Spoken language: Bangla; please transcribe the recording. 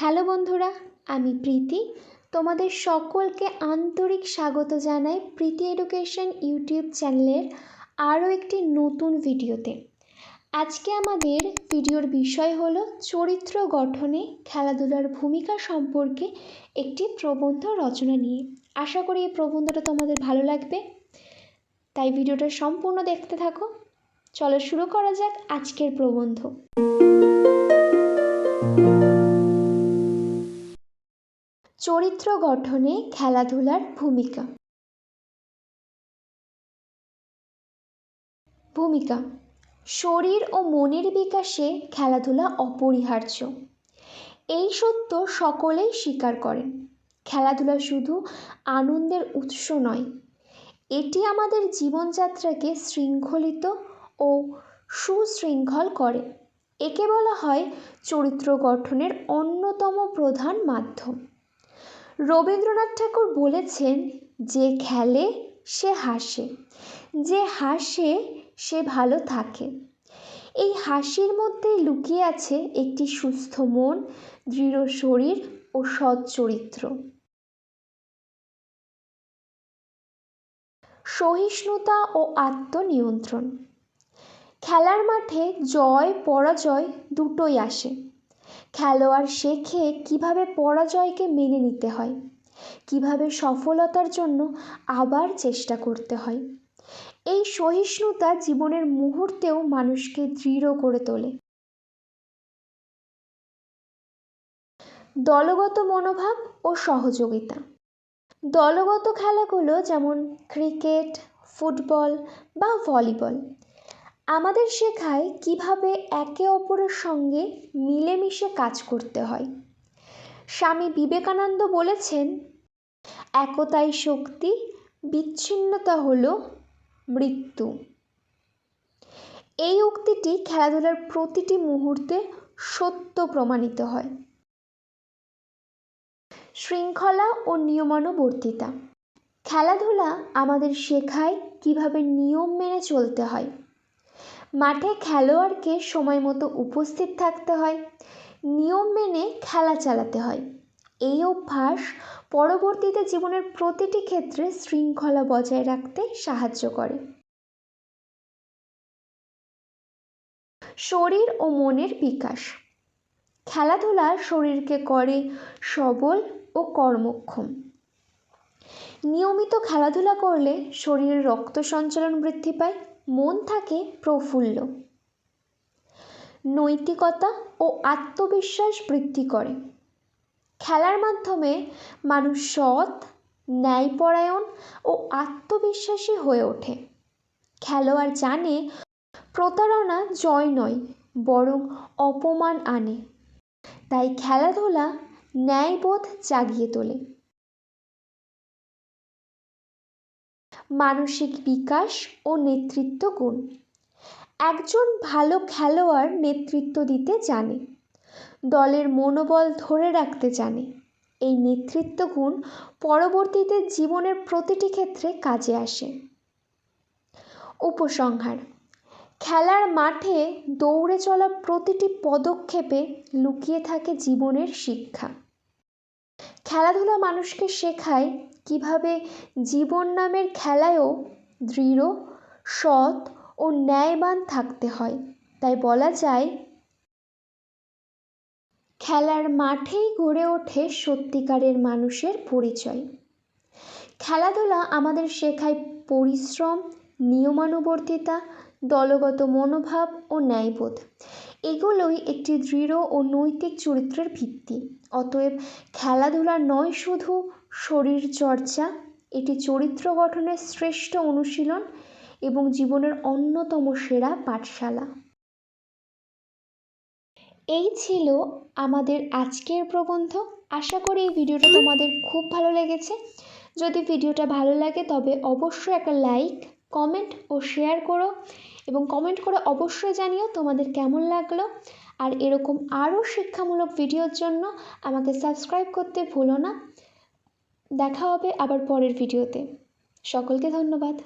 হ্যালো বন্ধুরা, আমি প্রীতি। তোমাদের সকলকে আন্তরিক স্বাগত জানাই প্রীতি এডুকেশন ইউটিউব চ্যানেলের আরও একটি নতুন ভিডিওতে। আজকে আমাদের ভিডিওর বিষয় হল চরিত্র গঠনে খেলাধুলার ভূমিকা সম্পর্কে একটি প্রবন্ধ রচনা নিয়ে। আশা করি এই প্রবন্ধটা তোমাদের ভালো লাগবে। তাই ভিডিওটা সম্পূর্ণ দেখতে থাকো। চলো শুরু করা যাক আজকের প্রবন্ধ। চরিত্র গঠনে খেলাধুলার ভূমিকা। ভূমিকা, শরীর ও মনের বিকাশে খেলাধুলা অপরিহার্য। এই সত্য সকলেই স্বীকার করেন। খেলাধুলা শুধু আনন্দের উৎস নয়, এটি আমাদের জীবনযাত্রাকে শৃঙ্খলিত ও সুশৃঙ্খল করে। একে বলা হয় চরিত্র গঠনের অন্যতম প্রধান মাধ্যম। রবীন্দ্রনাথ ঠাকুর বলেছেন, যে খেলে সে হাসে, যে হাসে সে ভালো থাকে। এই হাসির মধ্যেই লুকিয়ে আছে একটি সুস্থ মন, দৃঢ় শরীর ও সৎ চরিত্র। সহিষ্ণুতা ও আত্মনিয়ন্ত্রণ। খেলার মাঠে জয় পরাজয় দুটোই আসে। খেলোয়াড় শেখে কীভাবে পরাজয়কে মেনে নিতে হয়, কীভাবে সফলতার জন্য আবার চেষ্টা করতে হয়। এই সহিষ্ণুতা জীবনের মুহূর্তেও মানুষকে দৃঢ় করে তোলে। দলগত মনোভাব ও সহযোগিতা। দলগত খেলাগুলো যেমন ক্রিকেট, ফুটবল বা ভলিবল আমাদের শেখায় কীভাবে একে অপরের সঙ্গে মিলেমিশে কাজ করতে হয়। স্বামী বিবেকানন্দ বলেছেন, একতাই শক্তি, বিচ্ছিন্নতা হল মৃত্যু। এই উক্তিটি খেলাধুলার প্রতিটি মুহূর্তে সত্য প্রমাণিত হয়। শৃঙ্খলা ও নিয়মানুবর্তিতা। খেলাধুলা আমাদের শেখায় কীভাবে নিয়ম মেনে চলতে হয়। মাঠে খেলোয়াড়কে সময় মতো উপস্থিত থাকতে হয়, নিয়ম মেনে খেলা চালাতে হয়। এই অভ্যাস পরবর্তীতে জীবনের প্রতিটি ক্ষেত্রে শৃঙ্খলা বজায় রাখতে সাহায্য করে। শরীর ও মনের বিকাশ। খেলাধুলা শরীরকে করে সবল ও কর্মক্ষম। নিয়মিত খেলাধুলা করলে শরীরের রক্ত সঞ্চালন বৃদ্ধি পায় মন থাকে প্রফুল্ল। নৈতিকতা ও আত্মবিশ্বাস বৃদ্ধি করে। খেলার মাধ্যমে মানুষ সৎ, ন্যায়পরায়ণ ও আত্মবিশ্বাসী হয়ে ওঠে। খেলোয়াড় জানে প্রতারণা জয় নয়, বরং অপমান আনে। তাই খেলাধুলা ন্যায়বোধ জাগিয়ে তোলে। মানসিক বিকাশ ও নেতৃত্ব গুণ। একজন ভালো খেলোয়াড় নেতৃত্ব দিতে জানে, দলের মনোবল ধরে রাখতে জানে। এই নেতৃত্ব গুণ পরবর্তীতে জীবনের প্রতিটি ক্ষেত্রে কাজে আসে। উপসংহার, খেলার মাঠে দৌড়ে চলা প্রতিটি পদক্ষেপে লুকিয়ে থাকে জীবনের শিক্ষা। খেলাধুলা মানুষকে শেখায় কীভাবে জীবন নামের খেলায়ও দৃঢ়, সৎ ও ন্যায়বান থাকতে হয়। তাই বলা যায়, খেলার মাঠেই গড়ে ওঠে সত্যিকারের মানুষের পরিচয়। খেলাধুলা আমাদের শেখায় পরিশ্রম, নিয়মানুবর্তিতা, দলগত মনোভাব ও ন্যায়বোধ। এগুলোই একটি দৃঢ় ও নৈতিক চরিত্রের ভিত্তি। অতএব খেলাধুলা নয় শুধু শরীর চর্চা এটি চরিত্র গঠনের শ্রেষ্ঠ অনুশীলন এবং জীবনের অন্যতম সেরা পাঠশালা। এই ছিল আমাদের আজকের প্রবন্ধ। আশা করি এই ভিডিওটা তোমাদের খুব ভালো লেগেছে। যদি ভিডিওটা ভালো লাগে তবে অবশ্যই একটা লাইক, কমেন্ট ও শেয়ার করো। এবং কমেন্ট করে অবশ্যই জানিও তোমাদের কেমন লাগল। আর এরকম আরও শিক্ষামূলক ভিডিওর জন্য আমাকে সাবস্ক্রাইব করতে ভুলো না। দেখা হবে আবার পরের ভিডিওতে সকলকে ধন্যবাদ।